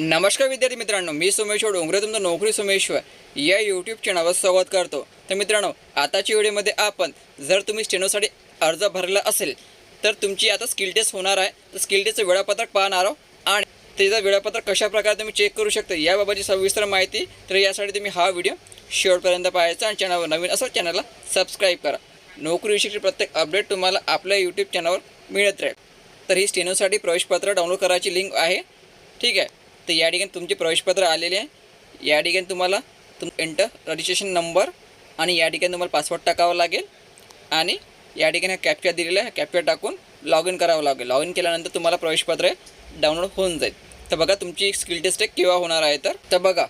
नमस्कार विद्यार्थी मित्रांनो मी सोमेश्वर डोंगरे तुमचं नोकरी सोमेश्वर. या यूट्यूब चॅनलवर स्वागत करतो. तर मित्रांनो आताच्या व्हिडिओमध्ये आपण जर तुम्ही स्टेनोसाठी अर्ज भरला असेल तर तुमची आता स्किल टेस्ट होणार आहे. तर स्किल टेस्टचं वेळापत्रक पाहणार आहोत आणि त्याचं वेळापत्रक कशाप्रकारे तुम्ही चेक करू शकता याबाबतची सविस्तर माहिती तर यासाठी तुम्ही हा व्हिडिओ शेवटपर्यंत पाहायचा आणि चॅनलवर नवीन असेल चॅनलला सबस्क्राईब करा. नोकरीविषयीची प्रत्येक अपडेट तुम्हाला आपल्या यूट्यूब चॅनलवर मिळत राहील. तर ही स्टेनोसाठी प्रवेशपत्र डाउनलोड करायची लिंक आहे. ठीक आहे. तर या ठिकाणी तुमचे प्रवेशपत्र आलेले आहे. या ठिकाणी तुम्हाला तुम एंटर रजिस्ट्रेशन नंबर आणि या ठिकाणी तुम्हाला पासवर्ड टाकावा लागेल. आणि या ठिकाणी हा कॅप्चर दिलेला आहे. कॅप्चर टाकून लॉग इन करावं लागेल. लॉग इन केल्यानंतर तुम्हाला प्रवेशपत्र डाउनलोड होऊन जाईल. तर बघा तुमची स्किल टेस्ट केव्हा होणार आहे तर. तर बघा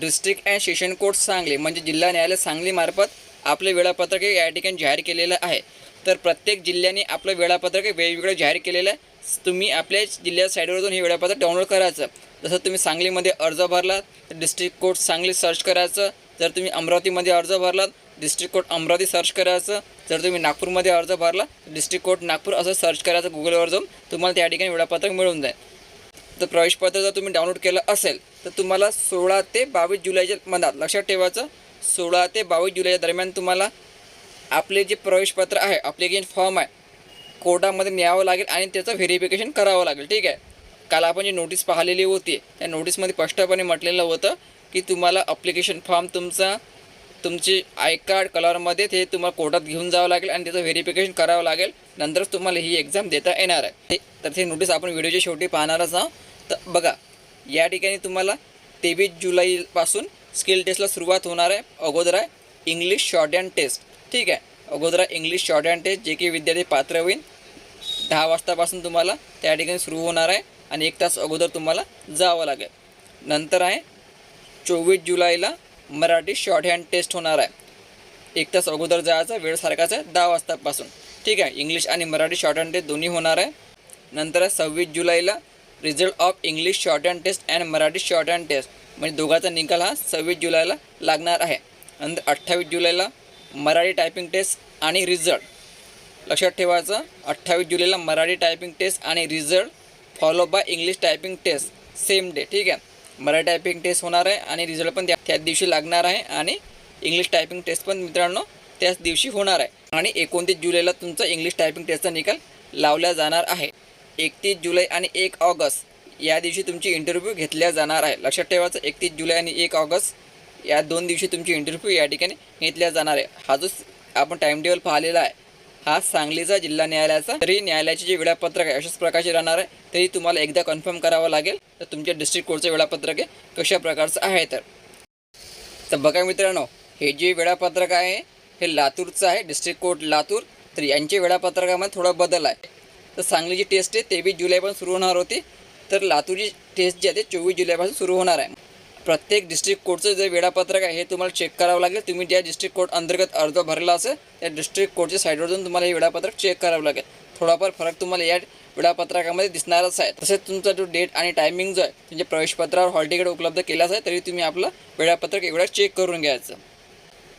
district and session court Sangli म्हणजे जिल्हा न्यायालय सांगलीमार्फत आपले वेळापत्रक हे या ठिकाणी जाहीर केलेलं आहे. तर प्रत्येक जिल्ह्याने आपलं वेळापत्रक हे वेगवेगळं जाहीर केलेलं आहे. तुम्ही आपल्या जिल्ह्या साईडवर जाऊन हे वेळापत्रक डाउनलोड करायचं. जसं तुम्ही सांगलीमध्ये अर्ज भरलात तर डिस्ट्रिक्ट कोर्ट सांगली सर्च करायचं. जर तुम्ही अमरावतीमध्ये अर्ज भरलात डिस्ट्रिक्ट कोर्ट अमरावती सर्च करायचं. जर तुम्ही नागपूरमध्ये अर्ज भरला तर डिस्ट्रिक्ट कोर्ट नागपूर असं सर्च करायचं गुगलवर जाऊन. तुम्हाला त्या ठिकाणी वेळापत्रक मिळून जाईल. तर प्रवेशपत्र जर तुम्ही डाउनलोड केलं असेल तर तुम्हाला सोळा ते बावीस जुलैच्या मधात लक्षात ठेवायचं सोळा ते बावीस जुलैच्या दरम्यान तुम्हाला आपले जे प्रवेशपत्र आहे ॲप्लिकेशन फॉर्म आहे कोर्टामध्ये न्यावं लागेल आणि त्याचं व्हेरिफिकेशन करावं लागेल. ठीक आहे? काल आपण जी नोटीस पाहिलेली होती त्या नोटीसमध्ये स्पष्टपणे म्हटलेलं होतं की तुम्हाला अप्लिकेशन फॉर्म तुमचा तुमची आय कार्ड कलरमध्ये ते तुम्हाला कोर्टात घेऊन जावं लागेल आणि त्याचं व्हेरिफिकेशन करावं लागेल. नंतरच तुम्हाला ही एक्झाम देता येणार आहे. तर ते नोटीस आपण व्हिडिओच्या शेवटी पाहणारच आहोत. तर बघा या ठिकाणी तुम्हाला तेवीस जुलैपासून स्किल टेस्टला सुरुवात होणार आहे. अगोदर आहे इंग्लिश शॉर्ट हँड टेस्ट ठीक आहे? अगोदर आहे इंग्लिश शॉर्ट हँड टेस्ट जे की विद्यार्थी पात्र होईल. दहा वाजतापासून तुम्हाला त्या ठिकाणी सुरू होणार आहे. आणि एक तास अगोदर तुम्हाला जावं लागेल. नंतर आहे चोवीस जुलैला मराठी शॉर्ट हँड टेस्ट होणार आहे. एक तास अगोदर जायचा वेळ सारखाच आहे दहा वाजतापासून. ठीक आहे इंग्लिश आणि मराठी शॉर्ट हँड टेस्ट दोन्ही होणार आहे. नंतर आहे सव्वीस जुलैला result of English shorthand test and Marathi shorthand test म्हणजे दोघांचा निकाल हा सव्वीस जुलैला लागणार आहे. नंतर अठ्ठावीस जुलैला मराठी टायपिंग टेस्ट आणि रिझल्ट लक्षात ठेवायचं अठ्ठावीस जुलैला मराठी टायपिंग टेस्ट आणि result follow by English typing test same day ठीक आहे? मराठी टायपिंग टेस्ट होणार आहे आणि रिझल्ट पण त्या त्याच दिवशी लागणार आहे आणि इंग्लिश टायपिंग टेस्ट पण मित्रांनो त्याच दिवशी होणार आहे. आणि एकोणतीस जुलैला तुमचा इंग्लिश टायपिंग टेस्टचा निकाल लावला जाणार आहे. एकतीस जुलै आणि एक ऑगस्ट या दिवशी तुमची इंटरव्ह्यू घेतल्या जाणार आहे. लक्षात ठेवायचं एकतीस जुलै आणि एक ऑगस्ट या दोन दिवशी तुमची इंटरव्ह्यू या ठिकाणी घेतल्या जाणार आहे. हा जो आपण टाईम टेबल पाहिलेला आहे हा सांगलीचा जिल्हा न्यायालयाचा. तरी न्यायालयाचे जे वेळापत्रक आहे अशाच प्रकारचे राहणार आहे. तरी तुम्हाला एकदा कन्फर्म करावं लागेल. तर तुमच्या डिस्ट्रिक्ट कोर्टचं वेळापत्रक आहे कशा प्रकारचं आहे तर. तर बघा मित्रांनो हे जे वेळापत्रक आहे हे लातूरचं आहे डिस्ट्रिक्ट कोर्ट लातूर. तर यांच्या वेळापत्रकामध्ये थोडा बदल आहे. तर सांगलीची टेस्ट आहे तेवीस जुलैपासून सुरू होणार होती. तर लातूरची टेस्ट जी आहे ते चोवीस जुलैपासून सुरू होणार आहे. प्रत्येक डिस्ट्रिक्ट कोर्टचं जे वेळापत्रक आहे हे तुम्हाला चेक करावं लागेल. तुम्ही ज्या डिस्ट्रिक्ट कोर्ट अंतर्गत अर्ज भरला असेल त्या डिस्ट्रिक्ट कोर्टच्या साईडवर जाऊन तुम्हाला हे वेळापत्रक चेक करावं लागेल. थोडाफार फरक तुम्हाला या वेळापत्रकामध्ये दिसणारच आहे. तसेच तुमचा जो डेट आणि टायमिंग जो आहे तुमच्या प्रवेशपत्रावर हॉल तिकीट उपलब्ध केलाच आहे तरी तुम्ही आपलं वेळापत्रक एवढा चेक करून घ्यायचं.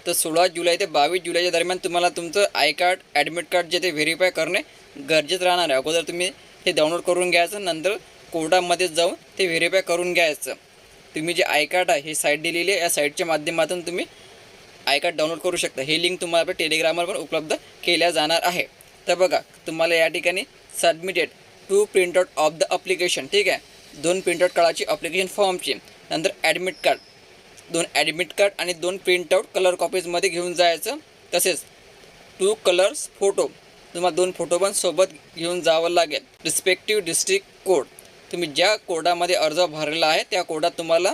तर सोळा जुलै ते बावीस जुलैच्या दरम्यान तुम्हाला तुमचं आय कार्ड ॲडमिट कार्ड जे ते व्हेरीफाय करणे गरजेचं राहणार आहे. अगोदर तुम्ही हे डाउनलोड करून घ्यायचं नंतर कोर्टामध्ये जाऊन ते व्हेरीफाय करून घ्यायचं. तुम्ही जे आय कार्ड आहे ही साईट दिलेली आहे. या साईटच्या माध्यमातून तुम्ही आय कार्ड डाउनलोड करू शकता. ही लिंक तुम्हाला आपल्या टेलिग्रामवर पण उपलब्ध केल्या जाणार आहे. तर बघा तुम्हाला या ठिकाणी submitted two printout of the application ठीक आहे? दोन प्रिंटआउट काढायची अप्लिकेशन फॉर्मची नंतर ॲडमिट कार्ड दोन ॲडमिट कार्ड आणि दोन प्रिंटआउट कलर कॉपीजमध्ये घेऊन जायचं. तसेच टू कलर्स फोटो तुम्हाला दोन फोटो पण सोबत घेऊन जावं लागेल. रिस्पेक्टिव्ह डिस्ट्रिक्ट कोड तुम्ही ज्या कोडामध्ये अर्ज भरलेला आहे त्या कोडात तुम्हाला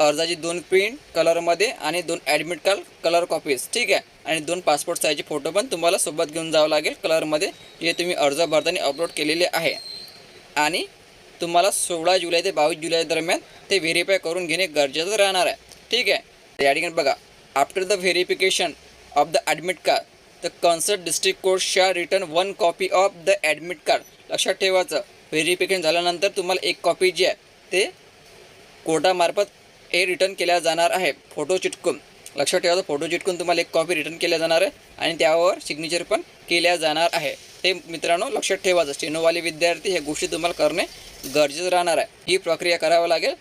अर्जाची दोन प्रिंट कलरमध्ये आणि दोन ॲडमिट कार्ड कलर कॉपीज ठीक आहे? आणि दोन पासपोर्ट साईजचे फोटो पण तुम्हाला सोबत घेऊन जावं लागेल कलरमध्ये जे तुम्ही अर्ज भरताना अपलोड केलेले आहे. आणि तुम्हाला सोळा जुलै ते बावीस जुलै दरम्यान ते व्हेरीफाय करून घेणे गरजेचं राहणार आहे ठीक आहे? या ठिकाणी बघा after the verification of the admit card the concerned district court shall return one copy of the admit card लक्षात ठेवायचं. व्हेरिफिकेशन झाल्यानंतर तुम्हाला एक कॉपी जी आहे ते कोर्टामार्फत हे रिटर्न केल्या जाणार आहे. फोटो चिटकून. लक्षात ठेवायचं फोटो चिटकून तुम्हाला एक कॉपी रिटर्न केल्या जाणार आहे आणि त्यावर सिग्नेचर पण केल्या जाणार आहे. ते मित्रांनो लक्षात ठेवायचं स्टेनोवाले विद्यार्थी ह्या गोष्टी तुम्हाला करणे गरजेचं राहणार आहे. ही प्रक्रिया करावं लागेल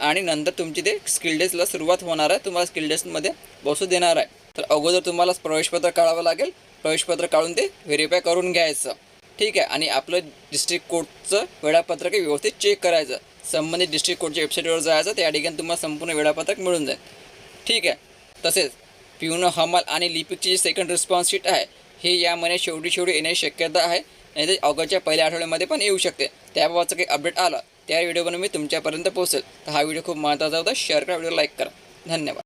आणि नंतर तुमची ते स्किल टेस्टला सुरुवात होणार आहे. तुम्हाला स्किल टेस्टमध्ये बसू देणार आहे. तर अगोदर तुम्हाला प्रवेशपत्र काढावं लागेल. प्रवेशपत्र काढून ते व्हेरीफाय करून घ्यायचं. ठीक आहे. आणि आपलं डिस्ट्रिक्ट कोर्टचं वेळापत्रक हे व्यवस्थित चेक करायचं. संबंधित डिस्ट्रिक्ट कोर्टच्या वेबसाईटवर जायचं त्या ठिकाणी तुम्हाला संपूर्ण वेळापत्रक मिळून जाईल. ठीक आहे. तसेच पिऊन हमाल आणि लिपिकची जी सेकंड रिस्पॉन्स शीट आहे हे या महिन्यात शेवटी शेवटी येण्याची शक्यता आहे. आणि ते ऑगस्टच्या पहिल्या आठवड्यामध्ये पण येऊ शकते. त्याबाबतचं काही अपडेट आला त्या व्हिडिओ बनवून मी तुमच्यापर्यंत पोहोचेल. तर हा व्हिडिओ खूप महत्त्वाचा होता. शेअर करा व्हिडिओ लाईक करा. धन्यवाद.